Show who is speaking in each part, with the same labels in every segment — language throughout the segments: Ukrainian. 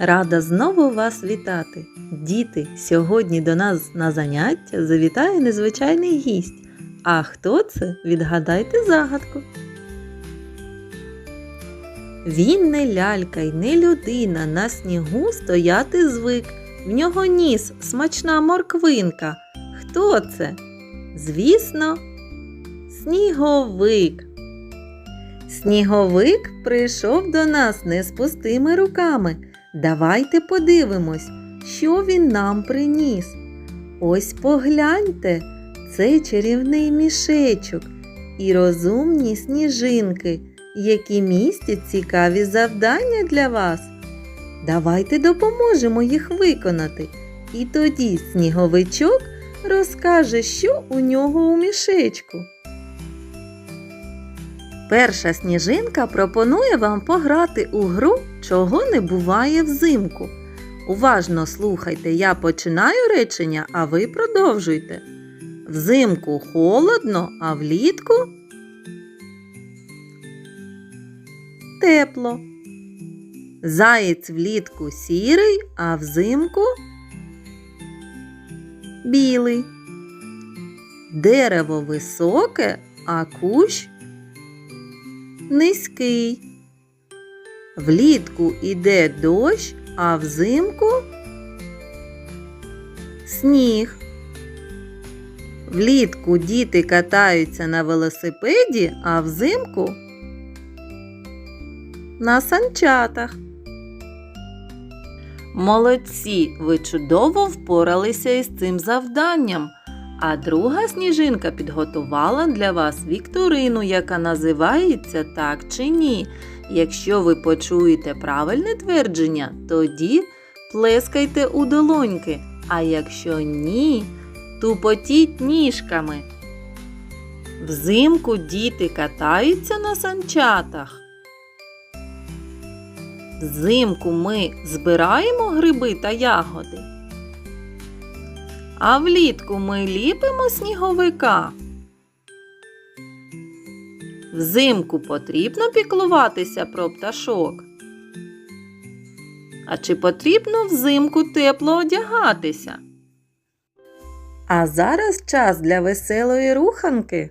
Speaker 1: Рада знову вас вітати. Діти, сьогодні до нас на заняття завітає незвичайний гість. А хто це? Відгадайте загадку. Він не лялька й не людина, на снігу стояти звик. В нього ніс смачна морквинка. Хто це? Звісно, сніговик. Сніговик прийшов до нас не з пустими руками. Давайте подивимось, що він нам приніс. Ось погляньте, це чарівний мішечок і розумні сніжинки, які містять цікаві завдання для вас. Давайте допоможемо їх виконати. І тоді сніговичок розкаже, що у нього у мішечку. Перша сніжинка пропонує вам пограти у гру, чого не буває взимку. Уважно слухайте, я починаю речення, а ви продовжуйте. Взимку холодно, а влітку тепло. Заєць влітку сірий, а взимку білий. Дерево високе, а кущ низький. Влітку іде дощ, а взимку сніг. Влітку діти катаються на велосипеді, а взимку на санчатах. Молодці, ви чудово впоралися із цим завданням. А друга сніжинка підготувала для вас вікторину, яка називається так чи ні. Якщо ви почуєте правильне твердження, тоді плескайте у долоньки, а якщо ні, тупотіть ніжками. Взимку діти катаються на санчатах. Взимку ми збираємо гриби та ягоди. А влітку ми ліпимо сніговика. Взимку потрібно піклуватися про пташок. А чи потрібно взимку тепло одягатися? А зараз час для веселої руханки.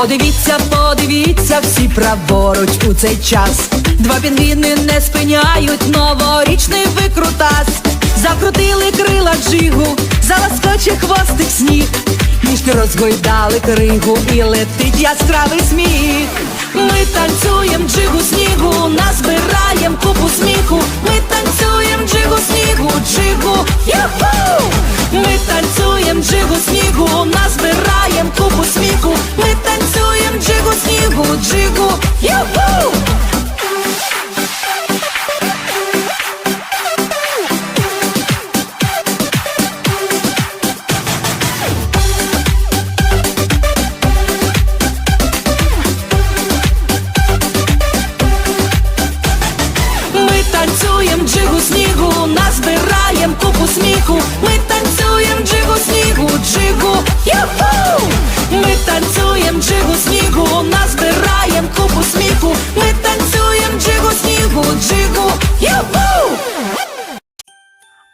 Speaker 2: Подивіться, подивіться всі праворуч у цей час. Два пінгвіни не спиняють новорічний викрутас. Закрутили крила джигу, заласкоче хвостик сніг. Ніжки розгойдали кригу і летить яскравий сміх. Ми танцюєм джигу снігу, назбираєм купу сміху. Ми танцюєм джигу снігу, джигу, юху! Ми танцюєм джигу снігу, джигу джигу, юху! Ми танцюєм джигу снігу, назбираєм купу сміху. Ми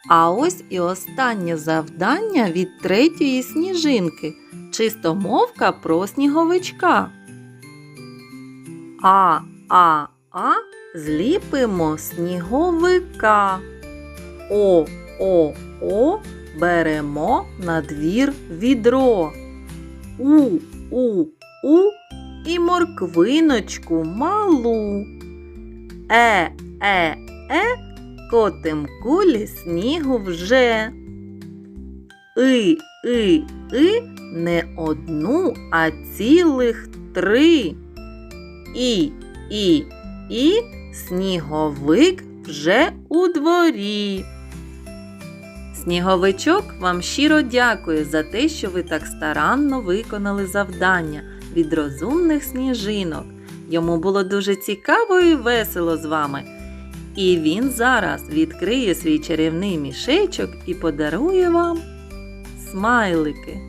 Speaker 1: А ось і останнє завдання від третьої сніжинки. Чистомовка про сніговичка. А, а, а зліпимо сніговика. О, О-о беремо на двір відро. У-у-у і морквиночку малу. Е-е-е котим кулі снігу вже. И-и-и не одну, а цілих три. І, і, і сніговик вже у дворі. Сніговичок вам щиро дякує за те, що ви так старанно виконали завдання від розумних сніжинок. Йому було дуже цікаво і весело з вами. І він зараз відкриє свій чарівний мішечок і подарує вам смайлики.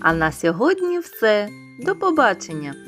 Speaker 1: А на сьогодні все. До побачення!